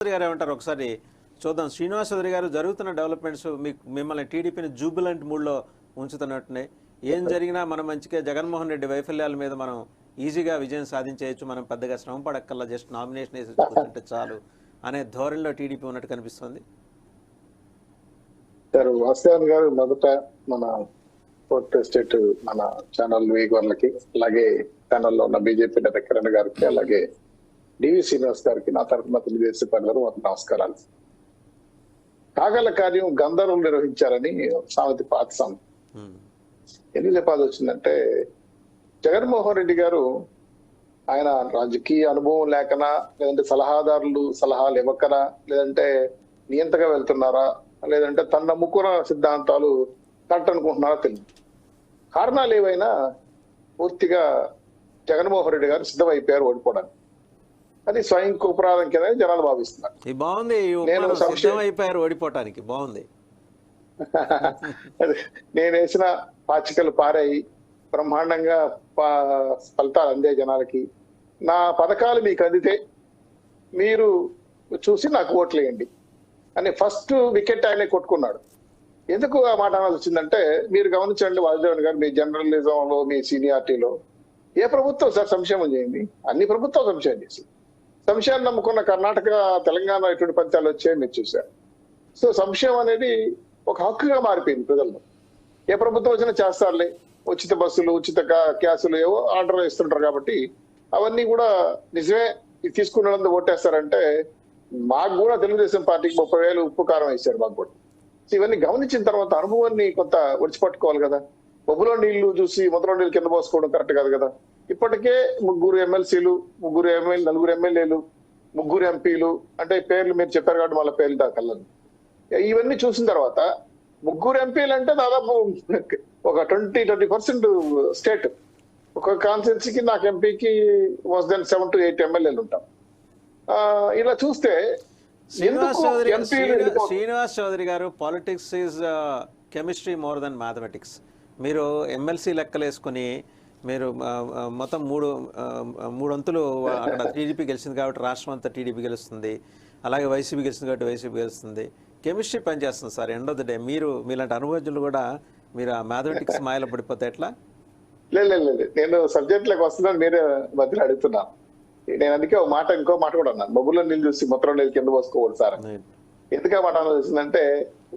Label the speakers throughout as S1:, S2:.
S1: చౌదరి గారు ఏమంటారు? ఒకసారి చూద్దాం. శ్రీనివాస్ చౌదరి గారు జరుగుతున్న డెవలప్మెంట్స్ మీకు మిమ్మల్ని టీడీపీని జూబిలెంట్ మూడ్లో ఉంచుతున్నట్టునే ఏం జరిగినా మన మంచిగా జగన్మోహన్ రెడ్డి వైఫల్యాల మీద మనం ఈజీగా విజయం సాధించేయచ్చు. మనం పెద్దగా శ్రమ పడక్కల్లా జస్ట్ నామినేషన్ వేసి కూర్చుంటే చాలు అనే ధోరణిలో టీడీపీ ఉన్నట్టు కనిపిస్తుంది.
S2: వాసుదేవన్ గారు మొదట మన ఫోర్త్ స్టేట్ మన ఛానల్ వీవర్లకి అలాగే ఛానల్లో ఉన్న బీజేపీ నేత కిరణ్ గారికి అలాగే డివి శ్రీనివాస్ గారికి నా తరఫున తెలుగుదేశం ప్రజలు ఒక నమస్కారాలు. కాగల కార్యం గంధర్వులు నిర్వహించారని సామెత పాత సామెత. ఎందుకు చెప్పాల్సి వచ్చిందంటే జగన్మోహన్ రెడ్డి గారు ఆయన రాజకీయ అనుభవం లేకనా లేదంటే సలహాదారులు సలహాలు ఇవ్వకనా లేదంటే నియంతగా వెళ్తున్నారా లేదంటే తన నమ్ముకున్న సిద్ధాంతాలు కరెక్ట్ అనుకుంటున్నారా తెలియదు. కారణాలు ఏవైనా పూర్తిగా జగన్మోహన్ రెడ్డి గారు సిద్ధమైపోయారు ఓడిపోవడానికి. అది స్వయం కుప్రాదం కింద జనాలు భావిస్తున్నారు.
S1: బాగుంది
S2: నేను
S1: అయిపోయారు ఓడిపోవటానికి బాగుంది.
S2: అదే, నేను వేసిన పాచికలు పారాయి బ్రహ్మాండంగా ఫలితాలు అందే జనాలకి. నా పథకాలు మీకు అందితే మీరు చూసి నాకు ఓట్లు వేయండి అని ఫస్ట్ వికెట్ ఆయనే కొట్టుకున్నాడు. ఎందుకు ఆ మాట అనాల్సి వచ్చిందంటే మీరు గమనించండి వాసుదేవన్ గారు మీ జర్నలిజంలో మీ సీనియారిటీలో ఏ ప్రభుత్వం సార్ సంక్షేమం చేయండి? అన్ని ప్రభుత్వాలు సంక్షేమం చేసి సంశయాన్ని నమ్ముకున్న కర్ణాటక తెలంగాణ ఎటువంటి ఫలితాలు వచ్చాయని మీరు చూశారు సో సంశయం అనేది ఒక హక్కుగా మారిపోయింది ప్రజల్లో. ఏ ప్రభుత్వం వచ్చినా చేస్తారులే. ఉచిత బస్సులు ఉచిత క్యాసులు ఏవో ఆర్డర్ ఇస్తుంటారు కాబట్టి అవన్నీ కూడా నిజమే ఇది తీసుకున్నందుకు ఓటేస్తారంటే మాకు కూడా తెలుగుదేశం పార్టీకి ముప్పై వేలు ఉప్పు కారం వేశారు మాకు కూడా. ఇవన్నీ గమనించిన తర్వాత అనుభవాన్ని కొంత ఒడిచిపట్టుకోవాలి కదా. బొబ్బులో నీళ్ళు చూసి మొదలో నీళ్ళు కింద పోసుకోవడం కరెక్ట్ కాదు కదా. ఇప్పటికే ముగ్గురు ఎమ్మెల్సీలు ముగ్గురు ఎమ్మెల్యే నలుగురు ఎమ్మెల్యేలు ముగ్గురు ఎంపీలు అంటే పేర్లు మీరు చెప్పారు కాబట్టి వాళ్ళ పేర్లు దాకల్లని ఇవన్నీ చూసిన తర్వాత ముగ్గురు ఎంపీలు అంటే దాదాపు ఒక ట్వంటీ ట్వంటీ పర్సెంట్ స్టేట్. ఒక కాన్స్టిట్యూన్సీకి నాకు ఎంపీకి was then seven to eight ఎమ్మెల్యేలు ఉంటాం ఇలా చూస్తే
S1: శ్రీనివాస్ చౌదరి శ్రీనివాస్ చౌదరి గారు politics is chemistry more than mathematics. మీరు ఎమ్మెల్సీ లెక్కలేసుకుని మీరు మొత్తం మూడు మూడు వంతులు అక్కడ టీడీపీ గెలిచింది కాబట్టి రాష్ట్రం అంతా టీడీపీ గెలుస్తుంది. అలాగే వైసీపీ గెలిచింది కాబట్టి వైసీపీ గెలుస్తుంది. కెమిస్ట్రీ పనిచేస్తుంది sir end of the day. మీరు మీలాంటి అనుభవజ్ఞులు కూడా మీరు ఆ మ్యాథమెటిక్స్ మాయలో పడిపోతే ఎట్లా?
S2: లేదు లేదు లేదు. నేను సబ్జెక్ట్లకు వస్తుందని మీరే మధ్యలో అడుగుతున్నాను నేను అందుకే ఒక మాట ఇంకో మాట కూడా అన్నాను. బొబ్బులో నీళ్ళు చూసి మొత్తం నీళ్ళు కింద పోసుకోకూడదు సార్. ఎందుకు ఆ మాట అనిపిస్తుందంటే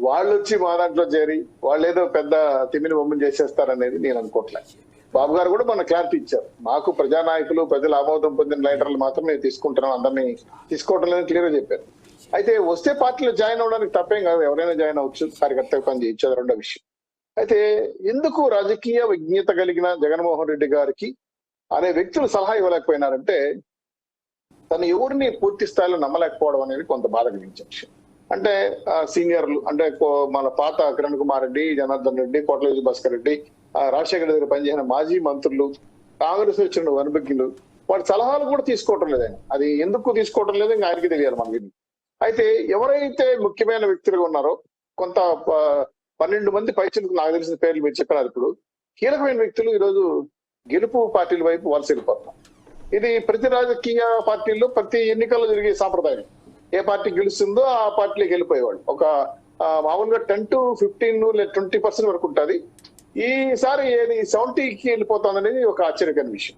S2: వాళ్ళు వచ్చి మా దాంట్లో చేరి వాళ్ళు ఏదో పెద్ద తిమ్మిని బొమ్మని చేసేస్తారనేది నేను అనుకోవట్లే బాబు గారు కూడా మన క్లారిటీ ఇచ్చారు. మాకు ప్రజానాయకులు ప్రజల ఆమోదం పొందిన లైటర్లు మాత్రం మేము తీసుకుంటున్నాం అందరినీ తీసుకోవటం లేదని క్లియర్ చెప్పారు. అయితే వస్తే పార్టీలో జాయిన్ అవ్వడానికి తప్పేం కాదు ఎవరైనా జాయిన్ అవచ్చు కార్యకర్తగా పని చేయొచ్చు అది రెండో విషయం. అయితే ఎందుకు రాజకీయ విజ్ఞత కలిగిన జగన్మోహన్ రెడ్డి గారికి అనే వ్యక్తులు సలహా ఇవ్వలేకపోయినారంటే తను ఎవరిని పూర్తి స్థాయిలో నమ్మలేకపోవడం అనేది కొంత బాధ కలిగించే విషయం. అంటే సీనియర్లు అంటే కో- మన పాత కిరణ్ కుమార్ రెడ్డి జనార్దన్ రెడ్డి కోటలేజు భాస్కర్ రెడ్డి రాజశేఖర దగ్గర పనిచేసిన మాజీ మంత్రులు కాంగ్రెస్ వచ్చిన అనుభజ్ఞులు వాటి సలహాలు కూడా తీసుకోవటం లేదు ఆయన అది ఎందుకు తీసుకోవటం లేదు ఇంకా ఆయనకి తెలియాలి మనకి. అయితే ఎవరైతే ముఖ్యమైన వ్యక్తులుగా ఉన్నారో కొంత పన్నెండు మంది పైచులకు నాకు తెలిసిన పేర్లు మీరు చెప్పినారు ఇప్పుడు కీలకమైన వ్యక్తులు ఈరోజు గెలుపు పార్టీల వైపు వలస వెళ్ళిపోతాం ఇది ప్రతి రాజకీయ పార్టీల్లో ప్రతి ఎన్నికల్లో జరిగే సాంప్రదాయం. ఏ పార్టీ గెలుస్తుందో ఆ పార్టీలోకి వెళ్ళిపోయేవాళ్ళు. ఒక మామూలుగా టెన్ టు ఫిఫ్టీన్ లేదా ట్వంటీ పర్సెంట్ వరకు ఉంటుంది. ఈసారి ఏది సెవెంటీకి వెళ్ళిపోతుంది అనేది ఒక ఆశ్చర్యకరమైన విషయం.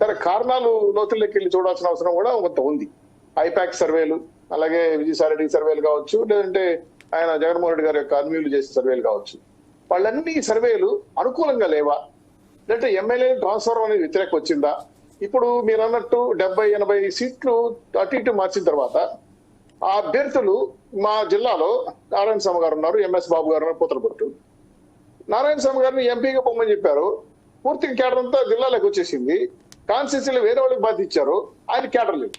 S2: సరే కారణాలు లోతుల్లోకి వెళ్ళి చూడాల్సిన అవసరం కూడా కొంత ఉంది. ఐపాక్ సర్వేలు అలాగే విజయసాయి సర్వేలు కావచ్చు లేదంటే ఆయన జగన్మోహన్ రెడ్డి గారి యొక్క అన్వీలు చేసిన సర్వేలు కావచ్చు. వాళ్ళన్ని సర్వేలు అనుకూలంగా లేవా? లేదంటే ఎమ్మెల్యే ట్రాన్స్ఫర్ అనేది వ్యతిరేకం వచ్చిందా? ఇప్పుడు మీరు అన్నట్టు డెబ్బై ఎనభై సీట్లు అటు ఇటు మార్చిన తర్వాత ఆ అభ్యర్థులు మా జిల్లాలో నారాయణ స్వామి గారు ఉన్నారు ఎంఎస్ బాబు గారు ఉన్నారు పూతలపట్టు నారాయణ స్వామి గారిని ఎంపీగా పొమ్మని చెప్పారు. పూర్తిగా కేటర్ అంతా జిల్లాలోకి వచ్చేసింది. కాన్స్టిట్యూన్సీలో వేరే వాళ్ళకి బాధ ఇచ్చారు. ఆయన కేటర్ లేదు.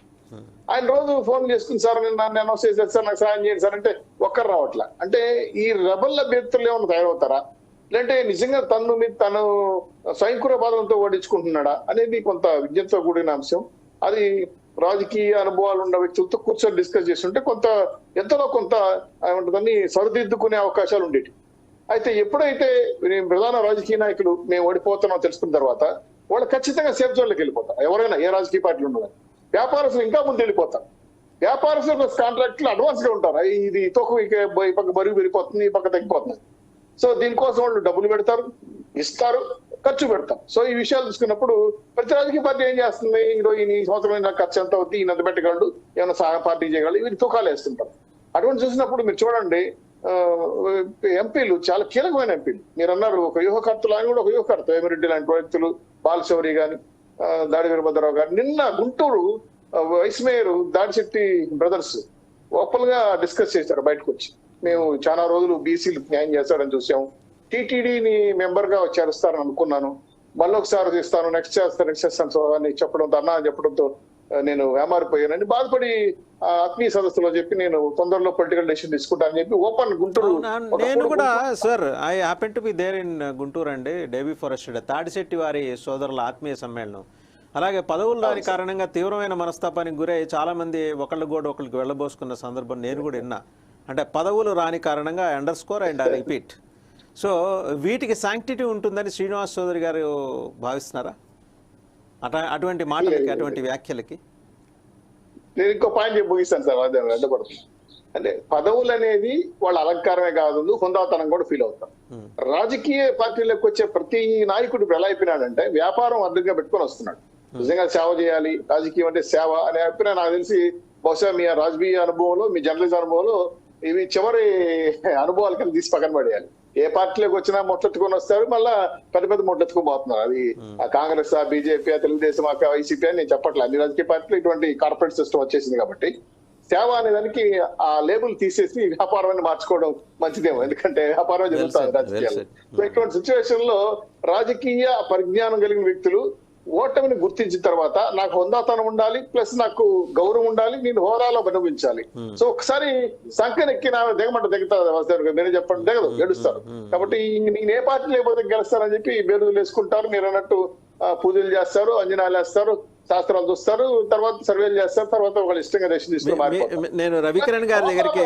S2: ఆయన రోజు ఫోన్ చేసుకుని సార్ నేను నన్ను అనౌన్స్ చేశారు సార్ నాకు సాయం చేయండి సార్ అంటే ఒక్కరు రావట్లే. అంటే ఈ రెబల్ అభ్యర్థులు ఏమైనా తయారవుతారా? లేదంటే నిజంగా తను మీద తను స్వయంకూర బాధలతో ఓడించుకుంటున్నాడా అనేది కొంత విజ్ఞతతో కూడిన అంశం. అది రాజకీయ అనుభవాలు ఉన్న వ్యక్తులతో కూర్చొని డిస్కస్ చేస్తుంటే కొంత ఎంతలో కొంత ఏమంటుందని సరిదిద్దుకునే అవకాశాలు ఉండేవి అయితే ఎప్పుడైతే ప్రధాన రాజకీయ నాయకులు మేము ఓడిపోతున్నాం తెలుసుకున్న తర్వాత వాళ్ళు ఖచ్చితంగా సేఫ్ జోన్లోకి వెళ్ళిపోతారు ఎవరైనా ఏ రాజకీయ పార్టీలు ఉండదు వ్యాపారస్తులు ఇంకా ముందు వెళ్ళిపోతారు వ్యాపారస్తులు కాంట్రాక్ట్లు అడ్వాన్స్గా ఉంటారు. ఇది తొక్కు ఇక- ఈ పక్క బరువు పెరిగిపోతుంది ఈ పక్క తగ్గిపోతుంది. సో దీనికోసం వాళ్ళు డబ్బులు పెడతారు ఇస్తారు ఖర్చు పెడతాం సో ఈ విషయాలు చూసుకున్నప్పుడు ప్రతి రాజకీయ పార్టీ ఏం చేస్తుంది? ఈరోజు ఈ సంవత్సరం నాకు ఖర్చు ఎంత అవుతుంది ఈయన ఎంత పెట్టగలడు? ఏమైనా సహాయ పార్టీ చేయగలడు? వీటి తూకాలు వేస్తుంటారు. అటువంటి చూసినప్పుడు మీరు చూడండి ఎంపీలు చాలా కీలకమైన ఎంపీలు. మీరు అన్నారు ఒక వ్యూహకర్తలు ఆయన కూడా ఒక వ్యూహకర్త వేమిరెడ్డి లాంటి వ్యక్తులు బాలశౌరి గాని దాడి వీరభద్రరావు గారు నిన్న Guntur vice mayor Dadisetti brothers ఓపెన్గా డిస్కస్ చేశారు బయటకు వచ్చి మేము చాలా రోజులు బీసీలు న్యాయం చేస్తారని చూసాము టీటీడీని మెంబర్గా చేరుస్తారని అనుకున్నాను. మళ్ళీ ఒకసారి ఇస్తాను నెక్స్ట్ చేస్తాను నెక్స్ట్ చేస్తాను సో అని చెప్పడంతో అన్నా అని చెప్పడంతో నేను వేమారిపోయానని బాధపడి ఆత్మీయ సదస్సులో చెప్పి నేను తొందరలో పొలిటికల్ డెసిషన్ తీసుకుంటానని చెప్పి ఓపెన్ గుంటూరు
S1: నేను కూడా sir I happen to be there in Guntur అండి డేబీ ఫారెస్ట్ తాడిశెట్టి వారి సోదరుల ఆత్మీయ సమ్మేళనం. అలాగే పదవులు దాని కారణంగా తీవ్రమైన మనస్తాపానికి గురై చాలా మంది ఒకళ్ళు కూడా ఒకరికి వెళ్ళబోసుకున్న సందర్భం నేను కూడా విన్నా. అంటే పదవులు రాని కారణంగా under score and repeat. So వీటికి శాంక్టిటీ ఉంటుందని శ్రీనివాస్ చౌదరి గారు భావిస్తున్నారా? అట అటువంటి మాటలకి అటువంటి వ్యాఖ్యలకి?
S2: నేను ఇంకో పాయింట్ చెప్పి ముగిస్తాను సార్ అదే అడ్డపడుతుంది అంటే పదవులు అనేది వాళ్ళ అలంకారమే కాదు హుందాతనం కూడా ఫీల్ అవుతాం. రాజకీయ పార్టీలకు వచ్చే ప్రతి నాయకుడు ఇప్పుడు ఎలా అయిపోయినాడంటే వ్యాపారం అడ్డుగా పెట్టుకొని వస్తున్నాడు. నిజంగా సేవ చేయాలి రాజకీయం అంటే సేవ అనే అభిప్రాయం నాకు తెలిసి బహుశా మీ రాజకీయ అనుభవంలో మీ జర్నలిజం అనుభవంలో ఇవి చివరి అనుభవాల కింద తీసి పక్కన పడేయాలి. ఏ పార్టీలోకి వచ్చినా మొట్టెత్తుకొని వస్తారు. మళ్ళా పెద్ద పెద్ద మొట్టెత్తుకొని పోతున్నారు. అది ఆ కాంగ్రెస్ ఆ బీజేపీ ఆ తెలుగుదేశం ఆ వైసీపీ అని నేను చెప్పట్లేదు అన్ని రాజకీయ పార్టీలు ఇటువంటి కార్పొరేట్ సిస్టమ్ వచ్చేసింది కాబట్టి సేవ అనే దానికి ఆ లేబుల్ తీసేసి వ్యాపారం అని మార్చుకోవడం మంచిదేమో. ఎందుకంటే వ్యాపారం జరుగుతుంది రాజకీయాలు. సో ఇటువంటి సిచ్యువేషన్లో రాజకీయ పరిజ్ఞానం కలిగిన వ్యక్తులు ఓటమిని గుర్తించిన తర్వాత నాకు హొందాతనం ఉండాలి ప్లస్ నాకు గౌరవం ఉండాలి నేను హోదాలో అనుభవించాలి సో ఒకసారి సంఖ్యనెక్కి నా దిగమంట దిగుతారు మీరే చెప్పండి దిగదు గెలుస్తారు. కాబట్టి నేను ఏ పార్టీ లేకపోతే గెలుస్తారని చెప్పి బేరులు వేసుకుంటారు. మీరు అన్నట్టు పూజలు చేస్తారు అంజనాలు వేస్తారు శాస్త్రాలు చూస్తారు తర్వాత సర్వేలు చేస్తారు తర్వాత ఒక ఇష్టంగా
S1: మీ- నేను రవికిరణ్ గారి దగ్గరికి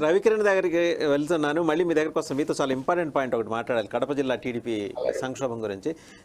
S1: రవికిరణ్ దగ్గరికి వెళ్తున్నాను. మళ్ళీ మీ దగ్గరకు వస్తాను. మీతో చాలా ఇంపార్టెంట్ పాయింట్ ఒకటి మాట్లాడాలి. కడప జిల్లా టీడీపీ సంక్షోభం గురించి.